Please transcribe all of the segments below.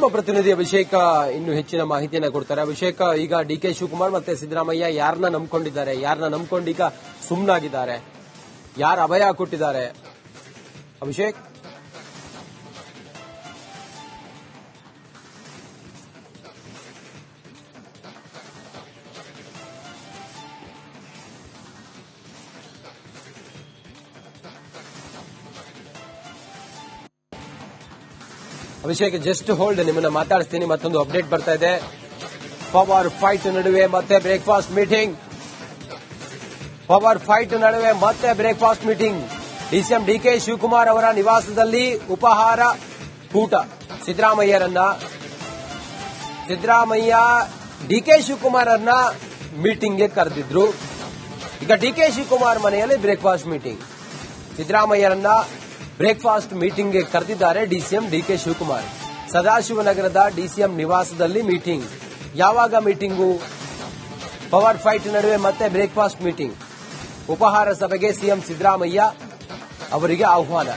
ನಮ್ಮ ಪ್ರತಿನಿಧಿ ಅಭಿಷೇಕ ಇನ್ನು ಹೆಚ್ಚಿನ ಮಾಹಿತಿಯನ್ನು ಕೊಡ್ತಾರೆ. ಅಭಿಷೇಕ, ಈಗ ಡಿ ಕೆ ಶಿವಕುಮಾರ್ ಮತ್ತೆ ಸಿದ್ದರಾಮಯ್ಯ ಯಾರನ್ನ ನಂಬ್ಕೊಂಡಿದ್ದಾರೆ? ಯಾರನ್ನ ನಂಬ್ಕೊಂಡು ಈಗ ಸುಮ್ಮನಾಗಿದ್ದಾರೆ ಯಾರ ಅಭಯ ಕೊಟ್ಟಿದ್ದಾರೆ? ಅಭಿಷೇಕ್? ಅಭಿಷೇಕ್ ಜಸ್ಟ್ ಹೋಲ್ಡ್ ನಿಮ್ಮನ್ನ ಮಾತಾಡಿಸ್ತೀನಿ, ಮತ್ತೊಂದು ಅಪ್ಡೇಟ್ ಬರ್ತಾ ಇದೆ. ಪವರ್ ಫೈಟ್ ನಡುವೆ ಮತ್ತೆ ಬ್ರೇಕ್ಫಾಸ್ಟ್ ಮೀಟಿಂಗ್ ಪವರ್ ಫೈಟ್ ನಡುವೆ ಮತ್ತೆ breakfast meeting DCM DK Shivakumar ಅವರ ನಿವಾಸದಲ್ಲಿ ಉಪಹಾರ ಕೂಟ ಸಿದ್ದರಾಮಯ್ಯರನ್ನ, ಸಿದ್ದರಾಮಯ್ಯ ಡಿಕೆ ಶಿವಕುಮಾರ್ ಅನ್ನ ಮೀಟಿಂಗ್ಗೆ ಕರೆದಿದ್ರು. ಈಗ ಡಿಕೆ ಶಿವಕುಮಾರ್ ಮನೆಯಲ್ಲಿ ಬ್ರೇಕ್ಫಾಸ್ಟ್ ಮೀಟಿಂಗ್ ಸಿದ್ದರಾಮಯ್ಯರನ್ನ ಬ್ರೇಕ್ಫಾಸ್ಟ್ ಮೀಟಿಂಗ್ಗೆ ಕರೆದಿದ್ದಾರೆ ಡಿಸಿಎಂ ಡಿಕೆ ಶಿವಕುಮಾರ್. ಸದಾಶಿವನಗರದ ಡಿಸಿಎಂ ನಿವಾಸದಲ್ಲಿ ಮೀಟಿಂಗ್. ಯಾವಾಗ ಮೀಟಿಂಗು? ಪವರ್ ಫೈಟ್ ನಡುವೆ ಮತ್ತೆ ಬ್ರೇಕ್ಫಾಸ್ಟ್ ಮೀಟಿಂಗ್. ಉಪಹಾರ ಸಭೆಗೆ ಸಿಎಂ ಸಿದ್ದರಾಮಯ್ಯ ಅವರಿಗೆ ಆಹ್ವಾನ.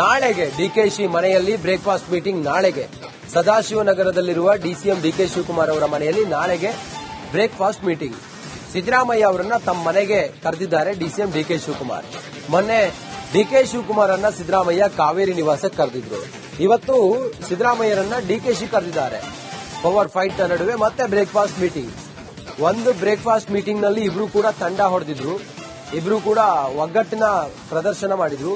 ನಾಳೆಗೆ ಡಿಕೆಶಿ ಮನೆಯಲ್ಲಿ ಬ್ರೇಕ್ಫಾಸ್ಟ್ ಮೀಟಿಂಗ್ ನಾಳೆಗೆ. ಸದಾಶಿವನಗರದಲ್ಲಿರುವ ಡಿಸಿಎಂ ಡಿಕೆ ಶಿವಕುಮಾರ್ ಅವರ ಮನೆಯಲ್ಲಿ ನಾಳೆಗೆ ಬ್ರೇಕ್ಫಾಸ್ಟ್ ಮೀಟಿಂಗ್. ಸಿದ್ದರಾಮಯ್ಯ ಅವರನ್ನ ತಮ್ಮ ಮನೆಗೆ ಕರೆದಿದ್ದಾರೆ ಡಿಸಿಎಂ ಡಿಕೆ ಶಿವಕುಮಾರ್. ಮೊನ್ನೆ ಡಿಕೆ ಕೆ ಅನ್ನ ಸಿದ್ದರಾಮಯ್ಯ ಕಾವೇರಿ ನಿವಾಸಕ್ಕೆ ಕರೆದಿದ್ರು. ಇವತ್ತು ಸಿದ್ದರಾಮಯ್ಯರನ್ನ ಡಿಕೆಶಿ ಕರೆದಿದ್ದಾರೆ. ಪವರ್ ಫೈಟ್ ನಡುವೆ ಮತ್ತೆ ಬ್ರೇಕ್ಫಾಸ್ಟ್ ಮೀಟಿಂಗ್. ಒಂದು ಬ್ರೇಕ್ಫಾಸ್ಟ್ ಮೀಟಿಂಗ್ನಲ್ಲಿ ಇಬ್ರು ಕೂಡ ತಂಡ ಹೊಡೆದಿದ್ರು. ಇಬ್ರು ಕೂಡ ಒಗ್ಗಟ್ಟಿನ ಪ್ರದರ್ಶನ ಮಾಡಿದ್ರು.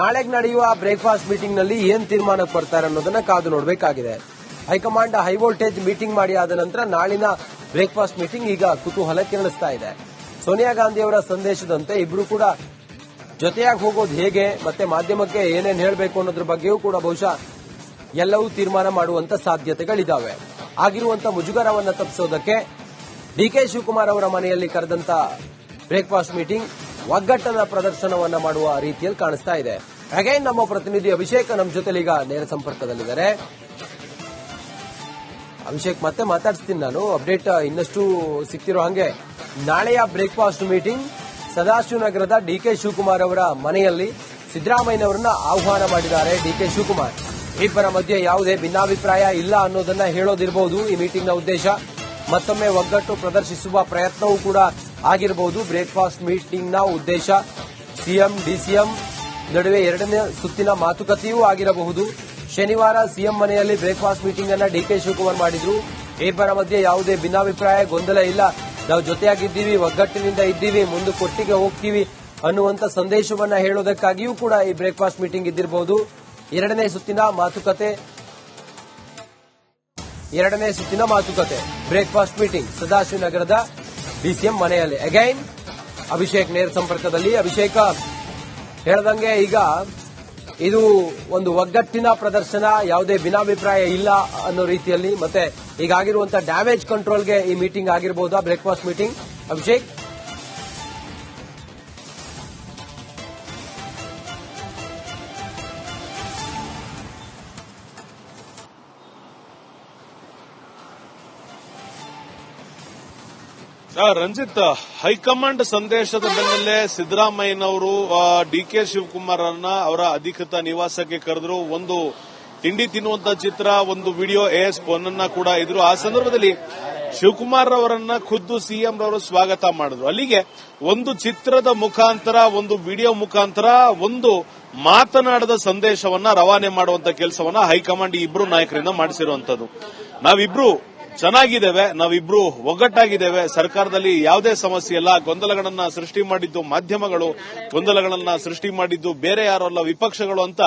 ನಾಳೆಗೆ ನಡೆಯುವ ಬ್ರೇಕ್ಫಾಸ್ಟ್ ಮೀಟಿಂಗ್ನಲ್ಲಿ ಏನ್ ತೀರ್ಮಾನಕ್ಕೆ ಕೊಡ್ತಾರೆ ಅನ್ನೋದನ್ನ ಕಾದು ನೋಡಬೇಕಾಗಿದೆ. ಹೈಕಮಾಂಡ್ ಹೈ ವೋಲ್ಟೇಜ್ ಮೀಟಿಂಗ್ ಮಾಡಿ ಆದ ನಂತರ ನಾಳಿನ ಬ್ರೇಕ್ಫಾಸ್ಟ್ ಮೀಟಿಂಗ್ ಈಗ ಕುತೂಹಲ ಕೆರಳಿಸ್ತಾ ಇದೆ. ಸೋನಿಯಾ ಗಾಂಧಿ ಅವರ ಸಂದೇಶದಂತೆ ಇಬ್ರು ಕೂಡ ಜೊತೆಯಾಗಿ ಹೋಗೋದು ಹೇಗೆ, ಮತ್ತೆ ಮಾಧ್ಯಮಕ್ಕೆ ಏನೇನು ಹೇಳಬೇಕು ಅನ್ನೋದ್ರ ಬಗ್ಗೆಯೂ ಕೂಡ ಬಹುಶಃ ಎಲ್ಲವೂ ತೀರ್ಮಾನ ಮಾಡುವಂತ ಸಾಧ್ಯತೆಗಳಿದ್ದಾವೆ ಆಗಿರುವಂತಹ ಮುಜುಗರವನ್ನು ತಪ್ಪಿಸೋದಕ್ಕೆ ಡಿಕೆ ಶಿವಕುಮಾರ್ ಅವರ ಮನೆಯಲ್ಲಿ ಕರೆದಂತ ಬ್ರೇಕ್ಫಾಸ್ಟ್ ಮೀಟಿಂಗ್ ಒಗ್ಗಟ್ಟನ ಪ್ರದರ್ಶನವನ್ನ ಮಾಡುವ ರೀತಿಯಲ್ಲಿ ಕಾಣಿಸ್ತಾ ಇದೆ. ಅಗೈನ್ ನಮ್ಮ ಪ್ರತಿನಿಧಿ ಅಭಿಷೇಕ್ ನಮ್ಮ ಜೊತೆಲಿ ಈಗ ನೇರ ಸಂಪರ್ಕದಲ್ಲಿದ್ದಾರೆ. ಅಭಿಷೇಕ್, ಮತ್ತೆ ಮಾತಾಡ್ಸ್ತೀನಿ ನಾನು. ಅಪ್ಡೇಟ್ ಇನ್ನಷ್ಟು ಸಿಕ್ತಿರೋ ಹಂಗೆ ನಾಳೆಯ ಬ್ರೇಕ್ಫಾಸ್ಟ್ ಮೀಟಿಂಗ್ ಸದಾಶಿವನಗರದ ಡಿಕೆ ಶಿವಕುಮಾರ್ ಅವರ ಮನೆಯಲ್ಲಿ ಸಿದ್ದರಾಮಯ್ಯನವರನ್ನ ಆಹ್ವಾನ ಮಾಡಿದ್ದಾರೆ ಡಿಕೆ ಶಿವಕುಮಾರ್. ಇಬ್ಬರ ಮಧ್ಯೆ ಯಾವುದೇ ಭಿನ್ನಾಭಿಪ್ರಾಯ ಇಲ್ಲ ಅನ್ನೋದನ್ನ ಹೇಳೋದಿರಬಹುದು ಈ ಮೀಟಿಂಗ್ನ ಉದ್ದೇಶ. ಮತ್ತೊಮ್ಮೆ ಒಗ್ಗಟ್ಟು ಪ್ರದರ್ಶಿಸುವ ಪ್ರಯತ್ನವೂ ಕೂಡ ಆಗಿರಬಹುದು ಬ್ರೇಕ್ಫಾಸ್ಟ್ ಮೀಟಿಂಗ್ನ ಉದ್ದೇಶ. ಸಿಎಂ, ಡಿಸಿಎಂ ನಡುವೆ ಎರಡನೇ ಸುತ್ತಿನ ಮಾತುಕತೆಯೂ ಆಗಿರಬಹುದು. ಶನಿವಾರ ಸಿಎಂ ಮನೆಯಲ್ಲಿ ಬ್ರೇಕ್ಫಾಸ್ಟ್ ಮೀಟಿಂಗ್ ಅನ್ನ ಡಿಕೆ ಶಿವಕುಮಾರ್ ಮಾಡಿದ್ರು. ಇಬ್ಬರ ಮಧ್ಯೆ ಯಾವುದೇ ಭಿನ್ನಾಭಿಪ್ರಾಯ ಗೊಂದಲ ಇಲ್ಲ. ನಾವು ಜೊತೆಯಾಗಿದ್ದೀವಿ, ಒಗ್ಗಟ್ಟಿನಿಂದ ಇದ್ದೀವಿ, ಮುಂದೆ ಕೊಟ್ಟಿಗೆ ಹೋಗ್ತೀವಿ ಅನ್ನುವಂತ ಸಂದೇಶವನ್ನ ಹೇಳೋದಕ್ಕಾಗಿಯೂ ಕೂಡ ಈ ಬ್ರೇಕ್ಫಾಸ್ಟ್ ಮೀಟಿಂಗ್ ಇದ್ದಿರಬಹುದು ಎರಡನೇ ಸುತ್ತಿನ ಮಾತುಕತೆ. ಎರಡನೇ ಸುತ್ತಿನ ಮಾತುಕತೆ. ಬ್ರೇಕ್ಫಾಸ್ಟ್ ಮೀಟಿಂಗ್ ಸದಾಶಿವನಗರದ ಡಿಸಿಎಂ ಮನೆಯಲ್ಲಿ. ಅಗೈನ್ ಅಭಿಷೇಕ್ ನೇರ ಸಂಪರ್ಕದಲ್ಲಿ. ಅಭಿಷೇಕ, ಹೇಳ್ದಂಗೆ ಈಗ ಇದು ಒಂದು ಒಗ್ಗಟ್ಟಿನ ಪ್ರದರ್ಶನ, ಯಾವುದೇ ಭಿನ್ನಾಭಿಪ್ರಾಯ ಇಲ್ಲ ಅನ್ನೋ ರೀತಿಯಲ್ಲಿ ಮತ್ತೆ ಈಗಾಗಿರುವಂತಹ ಡ್ಯಾಮೇಜ್ ಕಂಟ್ರೋಲ್ಗೆ ಈ ಮೀಟಿಂಗ್ ಆಗಿರಬಹುದು breakfast meeting Abhishek? Ranjit, high command ಸಂದೇಶದ ಬೆನ್ನಲ್ಲೇ ಸಿದ್ದರಾಮಯ್ಯನವರು ಡಿಕೆ ಶಿವಕುಮಾರ್ ಅವರ ಅಧಿಕೃತ ನಿವಾಸಕ್ಕೆ ಕರೆದ್ರು. ಒಂದು ತಿಂಡಿ ತಿನ್ನುವಂತ ಚಿತ್ರ, ಒಂದು ವಿಡಿಯೋ ಎಎಸ್ ಪೊನ್ನ ಕೂಡ ಇದ್ರು. ಆ ಸಂದರ್ಭದಲ್ಲಿ ಶಿವಕುಮಾರ್ ಅವರನ್ನ ಖುದ್ದು ಸಿಎಂ ರವರು ಸ್ವಾಗತ ಮಾಡಿದ್ರು. ಅಲ್ಲಿಗೆ ಒಂದು ಚಿತ್ರದ ಮುಖಾಂತರ, ಒಂದು ವಿಡಿಯೋ ಮುಖಾಂತರ, ಒಂದು ಮಾತನಾಡದ ಸಂದೇಶವನ್ನ ರವಾನೆ ಮಾಡುವಂತ ಕೆಲಸವನ್ನ ಹೈಕಮಾಂಡ್ ಇಬ್ರು ನಾಯಕರಿಂದ ಮಾಡಿಸಿರುವಂತದ್ದು. ನಾವಿಬ್ರು ಚೆನ್ನಾಗಿದ್ದೇವೆ, ನಾವಿಬ್ರು ಒಗ್ಗಟ್ಟಾಗಿದ್ದೇವೆ. ಸರ್ಕಾರದಲ್ಲಿ ಯಾವುದೇ ಸಮಸ್ಯೆ ಇಲ್ಲ. ಗೊಂದಲಗಳನ್ನ ಸೃಷ್ಟಿ ಮಾಡಿದ್ದು ಮಾಧ್ಯಮಗಳು, ಗೊಂದಲಗಳನ್ನ ಸೃಷ್ಟಿ ಮಾಡಿದ್ದು ಬೇರೆ ಯಾರಲ್ಲ ವಿಪಕ್ಷಗಳು ಅಂತ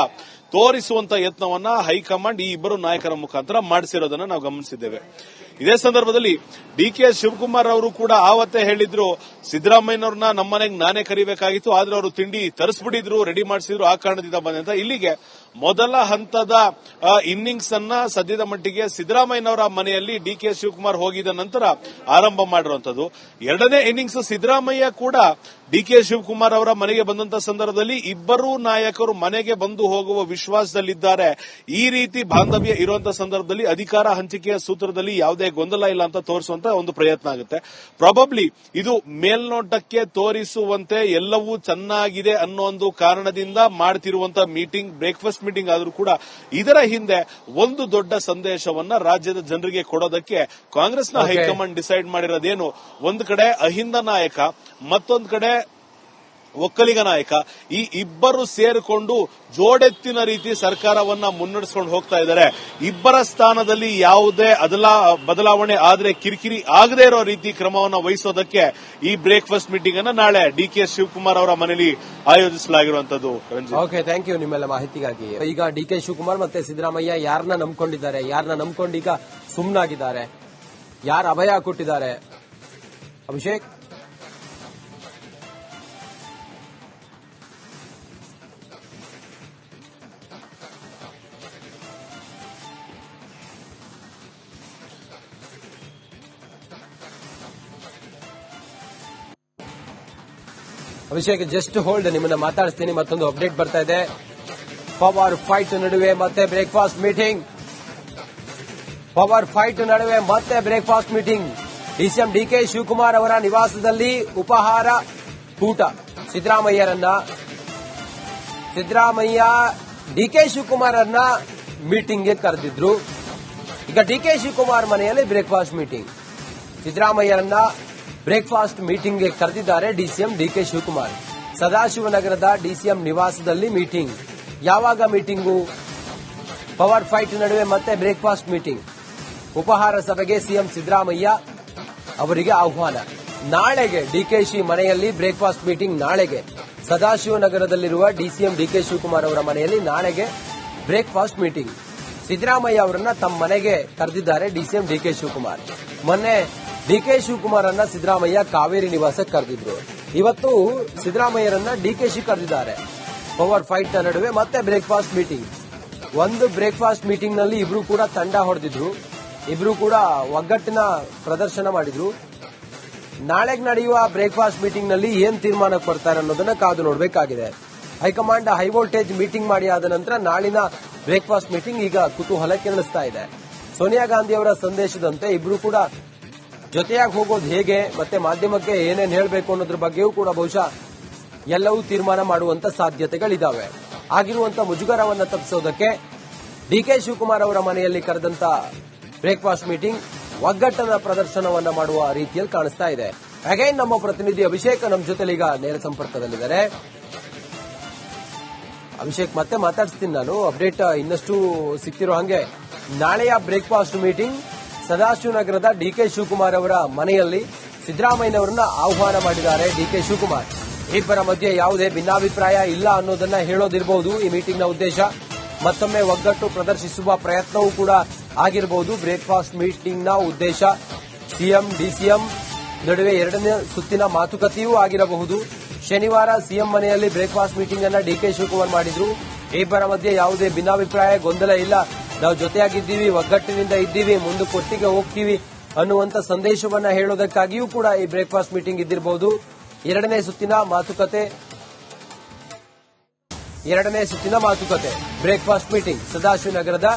ತೋರಿಸುವಂತ ಯತ್ನವನ್ನ ಹೈಕಮಾಂಡ್ ಈ ಇಬ್ಬರು ನಾಯಕರ ಮುಖಾಂತರ ಮಾಡಿಸಿರೋದನ್ನ ನಾವು ಗಮನಿಸಿದ್ದೇವೆ. ಇದೇ ಸಂದರ್ಭದಲ್ಲಿ ಡಿ ಕೆ ಶಿವಕುಮಾರ್ ಅವರು ಕೂಡ ಆವತ್ತೇ ಹೇಳಿದ್ರು, ಸಿದ್ದರಾಮಯ್ಯನವ್ರನ್ನ ನಮ್ಮನೆಗೆ ನಾನೇ ಕರಿಬೇಕಾಗಿತ್ತು, ಆದ್ರೆ ಅವರು ತಿಂಡಿ ತರಿಸ್ಬಿಟ್ಟಿದ್ರು, ರೆಡಿ ಮಾಡಿಸಿದ್ರು, ಆ ಕಾರಣದಿಂದ ಬಂದೆ ಅಂತ. ಇಲ್ಲಿಗೆ ಮೊದಲ ಹಂತದ ಇನ್ನಿಂಗ್ಸ್ ಅನ್ನ ಸದ್ಯದ ಮಟ್ಟಿಗೆ ಸಿದ್ದರಾಮಯ್ಯನವರ ಮನೆಯಲ್ಲಿ ಡಿ ಕೆ ಶಿವಕುಮಾರ್ ಹೋಗಿದ ನಂತರ ಆರಂಭ ಮಾಡಿರುವಂತದ್ದು ಎರಡನೇ ಇನ್ನಿಂಗ್ಸ್ ಸಿದ್ದರಾಮಯ್ಯ ಕೂಡ ಡಿ ಕೆ ಶಿವಕುಮಾರ್ ಅವರ ಮನೆಗೆ ಬಂದಂತ ಸಂದರ್ಭದಲ್ಲಿ ಇಬ್ಬರೂ ನಾಯಕರು ಮನೆಗೆ ಬಂದು ಹೋಗುವ ವಿಶ್ವಾಸದಲ್ಲಿದ್ದಾರೆ. ಈ ರೀತಿ ಬಾಂಧವ್ಯ ಇರುವಂತಹ ಸಂದರ್ಭದಲ್ಲಿ ಅಧಿಕಾರ ಹಂಚಿಕೆಯ ಸೂತ್ರದಲ್ಲಿ ಯಾವುದೇ ಯಾವುದೇ ಗೊಂದಲ ಇಲ್ಲ ಅಂತ ತೋರಿಸುವಂತ ಒಂದು ಪ್ರಯತ್ನ ಆಗುತ್ತೆ. ಪ್ರಾಬಬ್ಲಿ ಇದು ಮೇಲ್ನೋಟಕ್ಕೆ ತೋರಿಸುವಂತೆ ಎಲ್ಲವೂ ಚೆನ್ನಾಗಿದೆ ಅನ್ನೋ ಒಂದು ಕಾರಣದಿಂದ ಮಾಡ್ತಿರುವಂತ ಮೀಟಿಂಗ್ ಬ್ರೇಕ್ಫಾಸ್ಟ್ ಮೀಟಿಂಗ್ ಆದರೂ ಕೂಡ ಇದರ ಹಿಂದೆ ಒಂದು ದೊಡ್ಡ ಸಂದೇಶವನ್ನ ರಾಜ್ಯದ ಜನರಿಗೆ ಕೊಡೋದಕ್ಕೆ ಕಾಂಗ್ರೆಸ್ನ ನ ಹೈಕಮಾಂಡ್ ಡಿಸೈಡ್ ಮಾಡಿರೋದೇನು? ಒಂದು ಕಡೆ ಅಹಿಂದ ನಾಯಕ ಮತ್ತೊಂದು ಕಡೆ ಒಕ್ಕಲಿಗ ನಾಯಕ, ಈ ಇಬ್ಬರು ಸೇರಿಕೊಂಡು ಜೋಡೆತ್ತಿನ ರೀತಿ ಸರ್ಕಾರವನ್ನ ಮುನ್ನಡೆಸ್ಕೊಂಡು ಹೋಗ್ತಾ ಇದ್ದಾರೆ. ಇಬ್ಬರ ಸ್ಥಾನದಲ್ಲಿ ಯಾವುದೇ ಅದಲ, ಬದಲಾವಣೆ ಆದ್ರೆ ಕಿರಿಕಿರಿ ಆಗದೇ ಇರೋ ರೀತಿ ಕ್ರಮವನ್ನ ವಹಿಸೋದಕ್ಕೆ ಈ ಬ್ರೇಕ್ಫಾಸ್ಟ್ ಮೀಟಿಂಗ್ ಅನ್ನು ನಾಳೆ ಡಿ ಕೆ ಶಿವಕುಮಾರ್ ಅವರ ಮನೆಯಲ್ಲಿ ಆಯೋಜಿಸಲಾಗಿರುವಂತದ್ದು ಓಕೆ ಥ್ಯಾಂಕ್ ಯು ನಿಮ್ಮೆಲ್ಲ ಮಾಹಿತಿಗಾಗಿ. ಈಗ ಡಿ ಕೆ ಶಿವಕುಮಾರ್ ಮತ್ತೆ ಸಿದ್ದರಾಮಯ್ಯ ಯಾರನ್ನ ನಂಬ್ಕೊಂಡಿದ್ದಾರೆ? ಯಾರನ್ನ ನಂಬ್ಕೊಂಡು ಈಗ ಸುಮ್ಮನಾಗಿದ್ದಾರೆ ಯಾರು ಅಭಯ ಕೊಟ್ಟಿದ್ದಾರೆ? ಅಭಿಷೇಕ್? ಅಭಿಷೇಕ್ ಜಸ್ಟ್ ಹೋಲ್ಡ್ ನಿಮ್ಮನ್ನ ಮಾತಾಡಿಸ್ತೀನಿ, ಮತ್ತೊಂದು ಅಪ್ಡೇಟ್ ಬರ್ತಾ ಇದೆ. ಪವರ್ ಫೈಟ್ ನಡುವೆ ಮತ್ತೆ ಬ್ರೇಕ್ಫಾಸ್ಟ್ ಮೀಟಿಂಗ್ ಪವರ್ ಫೈಟ್ ನಡುವೆ ಮತ್ತೆ breakfast meeting DCM DK Shivakumar ಅವರ ನಿವಾಸದಲ್ಲಿ ಉಪಹಾರ ಕೂಟ ಸಿದ್ದರಾಮಯ್ಯರನ್ನ, ಸಿದ್ದರಾಮಯ್ಯ ಡಿಕೆ ಶಿವಕುಮಾರ್ ಅನ್ನ ಮೀಟಿಂಗ್ಗೆ ಕರೆದಿದ್ರು. ಈಗ ಡಿಕೆ ಶಿವಕುಮಾರ್ ಮನೆಯಲ್ಲಿ ಬ್ರೇಕ್ಫಾಸ್ಟ್ ಮೀಟಿಂಗ್ ಸಿದ್ದರಾಮಯ್ಯರನ್ನ ಬ್ರೇಕ್ಫಾಸ್ಟ್ ಮೀಟಿಂಗ್ಗೆ ಕರೆದಿದ್ದಾರೆ ಡಿಸಿಎಂ ಡಿಕೆ ಶಿವಕುಮಾರ್. ಸದಾಶಿವನಗರದ ಡಿಸಿಎಂ ನಿವಾಸದಲ್ಲಿ ಮೀಟಿಂಗ್. ಯಾವಾಗ ಮೀಟಿಂಗು? ಪವರ್ ಫೈಟ್ ನಡುವೆ ಮತ್ತೆ ಬ್ರೇಕ್ಫಾಸ್ಟ್ ಮೀಟಿಂಗ್. ಉಪಹಾರ ಸಭೆಗೆ ಸಿಎಂ ಸಿದ್ದರಾಮಯ್ಯ ಅವರಿಗೆ ಆಹ್ವಾನ. ನಾಳೆಗೆ ಡಿಕೆಶಿ ಮನೆಯಲ್ಲಿ ಬ್ರೇಕ್ಫಾಸ್ಟ್ ಮೀಟಿಂಗ್ ನಾಳೆಗೆ. ಸದಾಶಿವನಗರದಲ್ಲಿರುವ ಡಿಸಿಎಂ ಡಿಕೆ ಶಿವಕುಮಾರ್ ಅವರ ಮನೆಯಲ್ಲಿ ನಾಳೆಗೆ ಬ್ರೇಕ್ಫಾಸ್ಟ್ ಮೀಟಿಂಗ್. ಸಿದ್ದರಾಮಯ್ಯ ಅವರನ್ನ ತಮ್ಮ ಮನೆಗೆ ಕರೆದಿದ್ದಾರೆ ಡಿಸಿಎಂ ಡಿಕೆ ಶಿವಕುಮಾರ್. ಮೊನ್ನೆ ಡಿಕೆ ಕೆ ಅನ್ನ ಸಿದ್ದರಾಮಯ್ಯ ಕಾವೇರಿ ನಿವಾಸಕ್ಕೆ ಕರೆದಿದ್ರು. ಇವತ್ತು ಸಿದ್ದರಾಮಯ್ಯರನ್ನ ಡಿಕೆಶಿ ಕರೆದಿದ್ದಾರೆ. ಪವರ್ ಫೈಟ್ ನಡುವೆ ಮತ್ತೆ ಬ್ರೇಕ್ಫಾಸ್ಟ್ ಮೀಟಿಂಗ್. ಒಂದು ಬ್ರೇಕ್ಫಾಸ್ಟ್ ಮೀಟಿಂಗ್ನಲ್ಲಿ ಇಬ್ರು ಕೂಡ ತಂಡ ಹೊಡೆದಿದ್ರು. ಇಬ್ರು ಕೂಡ ಒಗ್ಗಟ್ಟಿನ ಪ್ರದರ್ಶನ ಮಾಡಿದ್ರು. ನಾಳೆಗೆ ನಡೆಯುವ ಬ್ರೇಕ್ಫಾಸ್ಟ್ ಮೀಟಿಂಗ್ನಲ್ಲಿ ಏನ್ ತೀರ್ಮಾನಕ್ಕೆ ಬರ್ತಾರೆ ಅನ್ನೋದನ್ನ ಕಾದು ನೋಡಬೇಕಾಗಿದೆ. ಹೈಕಮಾಂಡ್ ಹೈ ವೋಲ್ಟೇಜ್ ಮೀಟಿಂಗ್ ಮಾಡಿ ಆದ ನಂತರ ನಾಳಿನ ಬ್ರೇಕ್ಫಾಸ್ಟ್ ಮೀಟಿಂಗ್ ಈಗ ಕುತೂಹಲ ಕೆರಳಿಸ್ತಾ ಇದೆ. ಸೋನಿಯಾ ಗಾಂಧಿ ಅವರ ಸಂದೇಶದಂತೆ ಇಬ್ರು ಕೂಡ ಜೊತೆಯಾಗಿ ಹೋಗೋದು ಹೇಗೆ, ಮತ್ತೆ ಮಾಧ್ಯಮಕ್ಕೆ ಏನೇನು ಹೇಳಬೇಕು ಅನ್ನೋದ್ರ ಬಗ್ಗೆಯೂ ಕೂಡ ಬಹುಶಃ ಎಲ್ಲವೂ ತೀರ್ಮಾನ ಮಾಡುವಂತ ಸಾಧ್ಯತೆಗಳಿದ್ದಾವೆ ಆಗಿರುವಂತಹ ಮುಜುಗರವನ್ನು ತಪ್ಪಿಸೋದಕ್ಕೆ ಡಿಕೆ ಶಿವಕುಮಾರ್ ಅವರ ಮನೆಯಲ್ಲಿ ಕರೆದಂತ ಬ್ರೇಕ್ಫಾಸ್ಟ್ ಮೀಟಿಂಗ್ ಒಗ್ಗಟ್ಟನ ಪ್ರದರ್ಶನವನ್ನ ಮಾಡುವ ರೀತಿಯಲ್ಲಿ ಕಾಣಿಸ್ತಾ ಇದೆ. ಅಗೈನ್ ನಮ್ಮ ಪ್ರತಿನಿಧಿ ಅಭಿಷೇಕ್ ನಮ್ಮ ಜೊತೆಲಿ ಈಗ ನೇರ ಸಂಪರ್ಕದಲ್ಲಿದ್ದಾರೆ. ಅಭಿಷೇಕ್, ಮತ್ತೆ ಮಾತಾಡ್ಸ್ತೀನಿ ನಾನು. ಅಪ್ಡೇಟ್ ಇನ್ನಷ್ಟು ಸಿಕ್ತಿರೋ ಹಂಗೆ ನಾಳೆಯ ಬ್ರೇಕ್ಫಾಸ್ಟ್ ಮೀಟಿಂಗ್ ಸದಾಶಿವನಗರದ ಡಿಕೆ ಶಿವಕುಮಾರ್ ಅವರ ಮನೆಯಲ್ಲಿ ಸಿದ್ದರಾಮಯ್ಯನವರನ್ನ ಆಹ್ವಾನ ಮಾಡಿದ್ದಾರೆ ಡಿಕೆ ಶಿವಕುಮಾರ್. ಇಬ್ಬರ ಮಧ್ಯೆ ಯಾವುದೇ ಭಿನ್ನಾಭಿಪ್ರಾಯ ಇಲ್ಲ ಅನ್ನೋದನ್ನ ಹೇಳೋದಿರಬಹುದು ಈ ಮೀಟಿಂಗ್ನ ಉದ್ದೇಶ. ಮತ್ತೊಮ್ಮೆ ಒಗ್ಗಟ್ಟು ಪ್ರದರ್ಶಿಸುವ ಪ್ರಯತ್ನವೂ ಕೂಡ ಆಗಿರಬಹುದು ಬ್ರೇಕ್ಫಾಸ್ಟ್ ಮೀಟಿಂಗ್ನ ಉದ್ದೇಶ. ಸಿಎಂ, ಡಿಸಿಎಂ ನಡುವೆ ಎರಡನೇ ಸುತ್ತಿನ ಮಾತುಕತೆಯೂ ಆಗಿರಬಹುದು. ಶನಿವಾರ ಸಿಎಂ ಮನೆಯಲ್ಲಿ ಬ್ರೇಕ್ಫಾಸ್ಟ್ ಮೀಟಿಂಗ್ ಅನ್ನ ಡಿಕೆ ಶಿವಕುಮಾರ್ ಮಾಡಿದ್ರು. ಇಬ್ಬರ ಮಧ್ಯೆ ಯಾವುದೇ ಭಿನ್ನಾಭಿಪ್ರಾಯ ಗೊಂದಲ ಇಲ್ಲ. ನಾವು ಜೊತೆಯಾಗಿದ್ದೀವಿ, ಒಗ್ಗಟ್ಟಿನಿಂದ ಇದ್ದೀವಿ ಮುಂದಕ್ಕೆ ಒಟ್ಟಿಗೆ ಹೋಗ್ತೀವಿ ಅನ್ನುವಂತ ಸಂದೇಶವನ್ನ ಹೇಳೋದಕ್ಕಾಗಿಯೂ ಕೂಡ ಈ ಬ್ರೇಕ್ಫಾಸ್ಟ್ ಮೀಟಿಂಗ್ ಇದ್ದಿರಬಹುದು ಎರಡನೇ ಸುತ್ತಿನ ಮಾತುಕತೆ. ಎರಡನೇ ಸುತ್ತಿನ ಮಾತುಕತೆ. ಬ್ರೇಕ್ಫಾಸ್ಟ್ ಮೀಟಿಂಗ್ ಸದಾಶಿವನಗರದ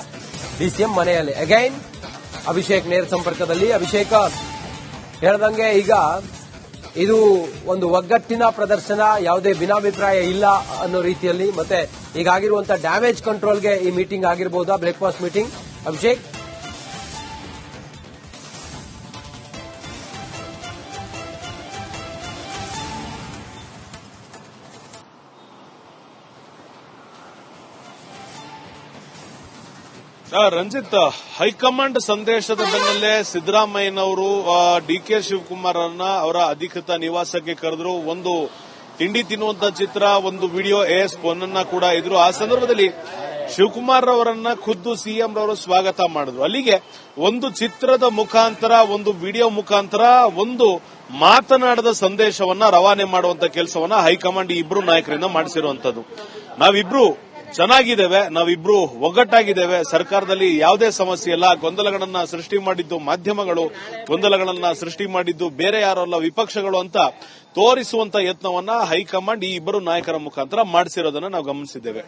ಡಿಸಿಎಂ ಮನೆಯಲ್ಲಿ. ಅಗೈನ್ ಅಭಿಷೇಕ್ ನೇರ ಸಂಪರ್ಕದಲ್ಲಿ. ಅಭಿಷೇಕ, ಹೇಳ್ದಂಗೆ ಈಗ ಇದು ಒಂದು ಒಗ್ಗಟ್ಟಿನ ಪ್ರದರ್ಶನ, ಯಾವುದೇ ಭಿನ್ನಾಭಿಪ್ರಾಯ ಇಲ್ಲ ಅನ್ನೋ ರೀತಿಯಲ್ಲಿ. ಮತ್ತೆ ಈಗಾಗಿರುವಂತಹ ಡ್ಯಾಮೇಜ್ ಕಂಟ್ರೋಲ್ಗೆ ಈ meeting ಆಗಿರಬಹುದಾ breakfast meeting Abhishek? Ranjit, high command ಸಂದೇಶದ ಬೆನ್ನಲ್ಲೇ ಸಿದ್ದರಾಮಯ್ಯನವರು ಡಿ ಕೆ ಶಿವಕುಮಾರ್ ಅನ್ನ ಅವರ ಅಧಿಕೃತ ನಿವಾಸಕ್ಕೆ ಕರೆದ್ರು. ಒಂದು ತಿಂಡಿ ತಿನ್ನುವಂತ ಚಿತ್ರ, ಒಂದು ವಿಡಿಯೋ ಎಸ್ ಪೊನ್ನ ಕೂಡ ಇದ್ರು. ಆ ಸಂದರ್ಭದಲ್ಲಿ ಶಿವಕುಮಾರ್ ಅವರನ್ನ ಖುದ್ದು ಸಿಎಂ ರವರು ಸ್ವಾಗತ ಮಾಡಿದ್ರು. ಅಲ್ಲಿಗೆ ಒಂದು ಚಿತ್ರದ ಮುಖಾಂತರ, ಒಂದು ವಿಡಿಯೋ ಮುಖಾಂತರ, ಒಂದು ಮಾತನಾಡದ ಸಂದೇಶವನ್ನ ರವಾನೆ ಮಾಡುವಂತ ಕೆಲಸವನ್ನ ಹೈಕಮಾಂಡ್ ಇಬ್ರು ನಾಯಕರಿಂದ ಮಾಡಿಸಿರುವಂತದ್ದು. ನಾವಿಬ್ರು ಚೆನ್ನಾಗಿದ್ದೇವೆ, ನಾವಿಬ್ರು ಒಗ್ಗಟ್ಟಾಗಿದ್ದೇವೆ. ಸರ್ಕಾರದಲ್ಲಿ ಯಾವುದೇ ಸಮಸ್ಯೆ ಇಲ್ಲ. ಗೊಂದಲಗಳನ್ನ ಸೃಷ್ಟಿ ಮಾಡಿದ್ದು ಮಾಧ್ಯಮಗಳು, ಗೊಂದಲಗಳನ್ನ ಸೃಷ್ಟಿ ಮಾಡಿದ್ದು ಬೇರೆ ಯಾರಲ್ಲ ವಿಪಕ್ಷಗಳು ಅಂತ ತೋರಿಸುವಂತ ಯತ್ನವನ್ನ ಹೈಕಮಾಂಡ್ ಈ ಇಬ್ಬರು ನಾಯಕರ ಮುಖಾಂತರ ಮಾಡಿಸಿರೋದನ್ನ ನಾವು ಗಮನಿಸಿದ್ದೇವೆ.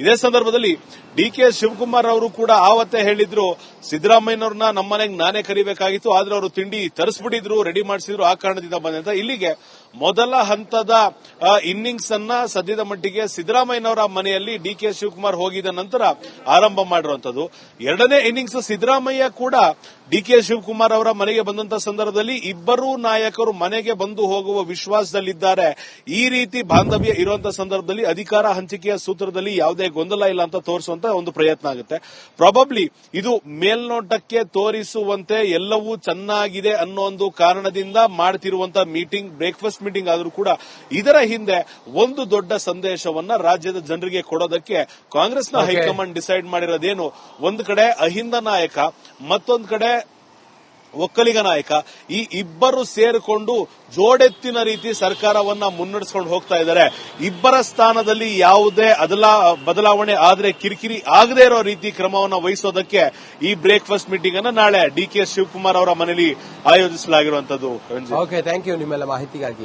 ಇದೇ ಸಂದರ್ಭದಲ್ಲಿ ಡಿ ಕೆ ಶಿವಕುಮಾರ್ ಅವರು ಕೂಡ ಆವತ್ತೇ ಹೇಳಿದ್ರು, ಸಿದ್ದರಾಮಯ್ಯನವ್ರನ್ನ ನಮ್ಮನೆಗೆ ನಾನೇ ಕರಿಬೇಕಾಗಿತ್ತು, ಆದ್ರೆ ಅವರು ತಿಂಡಿ ತರಿಸ್ಬಿಟ್ಟಿದ್ರು, ರೆಡಿ ಮಾಡಿಸಿದ್ರು ಆ ಕಾರಣದಿಂದ ಬಂದಂತ ಇಲ್ಲಿಗೆ ಮೊದಲ ಹಂತದ ಇನ್ನಿಂಗ್ಸ್ ಅನ್ನ ಸದ್ಯದ ಮಟ್ಟಿಗೆ ಸಿದ್ದರಾಮಯ್ಯನವರ ಮನೆಯಲ್ಲಿ ಡಿ ಕೆ ಶಿವಕುಮಾರ್ ಹೋಗಿದ ನಂತರ ಆರಂಭ ಮಾಡಿರುವಂತದ್ದು ಎರಡನೇ ಇನ್ನಿಂಗ್ಸ್ ಸಿದ್ದರಾಮಯ್ಯ ಕೂಡ ಡಿ ಕೆ ಶಿವಕುಮಾರ್ ಅವರ ಮನೆಗೆ ಬಂದಂತ ಸಂದರ್ಭದಲ್ಲಿ ಇಬ್ಬರೂ ನಾಯಕರು ಮನೆಗೆ ಬಂದು ಹೋಗುವ ವಿಶ್ವಾಸದಲ್ಲಿದ್ದಾರೆ. ಈ ರೀತಿ ಬಾಂಧವ್ಯ ಇರುವಂತಹ ಸಂದರ್ಭದಲ್ಲಿ ಅಧಿಕಾರ ಹಂಚಿಕೆಯ ಸೂತ್ರದಲ್ಲಿ ಯಾವುದೇ ಗೊಂದಲ ಇಲ್ಲ ಅಂತ ತೋರಿಸುವಂತ ಒಂದು ಪ್ರಯತ್ನ ಆಗುತ್ತೆ. ಪ್ರಾಬಬ್ಲಿ ಇದು ಮೇಲ್ನೋಟಕ್ಕೆ ತೋರಿಸುವಂತೆ ಎಲ್ಲವೂ ಚೆನ್ನಾಗಿದೆ ಅನ್ನೋ ಒಂದು ಕಾರಣದಿಂದ ಮಾಡ್ತಿರುವಂತಹ ಮೀಟಿಂಗ್ ಬ್ರೇಕ್ಫಾಸ್ಟ್ ಮೀಟಿಂಗ್ ಆದರೂ ಕೂಡ ಇದರ ಹಿಂದೆ ಒಂದು ದೊಡ್ಡ ಸಂದೇಶವನ್ನ ರಾಜ್ಯದ ಜನರಿಗೆ ಕೊಡೋದಕ್ಕೆ ಕಾಂಗ್ರೆಸ್ನ ನ ಹೈಕಮಾಂಡ್ ಡಿಸೈಡ್ ಮಾಡಿರೋದೇನು? ಒಂದು ಕಡೆ ಅಹಿಂದ ನಾಯಕ ಮತ್ತೊಂದು ಕಡೆ ಒಕ್ಕಲಿಗ ನಾಯಕ, ಈ ಇಬ್ಬರು ಸೇರಿಕೊಂಡು ಜೋಡೆತ್ತಿನ ರೀತಿ ಸರ್ಕಾರವನ್ನ ಮುನ್ನಡೆಸ್ಕೊಂಡು ಹೋಗ್ತಾ ಇದ್ದಾರೆ. ಇಬ್ಬರ ಸ್ಥಾನದಲ್ಲಿ ಯಾವುದೇ ಅದಲ, ಬದಲಾವಣೆ ಆದರೆ ಕಿರಿಕಿರಿ ಆಗದೇ ಇರೋ ರೀತಿ ಕ್ರಮವನ್ನು ವಹಿಸೋದಕ್ಕೆ ಈ ಬ್ರೇಕ್ಫಾಸ್ಟ್ ಮೀಟಿಂಗ್ ಅನ್ನು ನಾಳೆ ಡಿ ಕೆ ಶಿವಕುಮಾರ್ ಅವರ ಮನೆಯಲ್ಲಿ ಆಯೋಜಿಸಲಾಗಿರುವಂತದ್ದು ಓಕೆ ಥ್ಯಾಂಕ್ ಯು ನಿಮ್ಮೆಲ್ಲ ಮಾಹಿತಿಗಾಗಿ.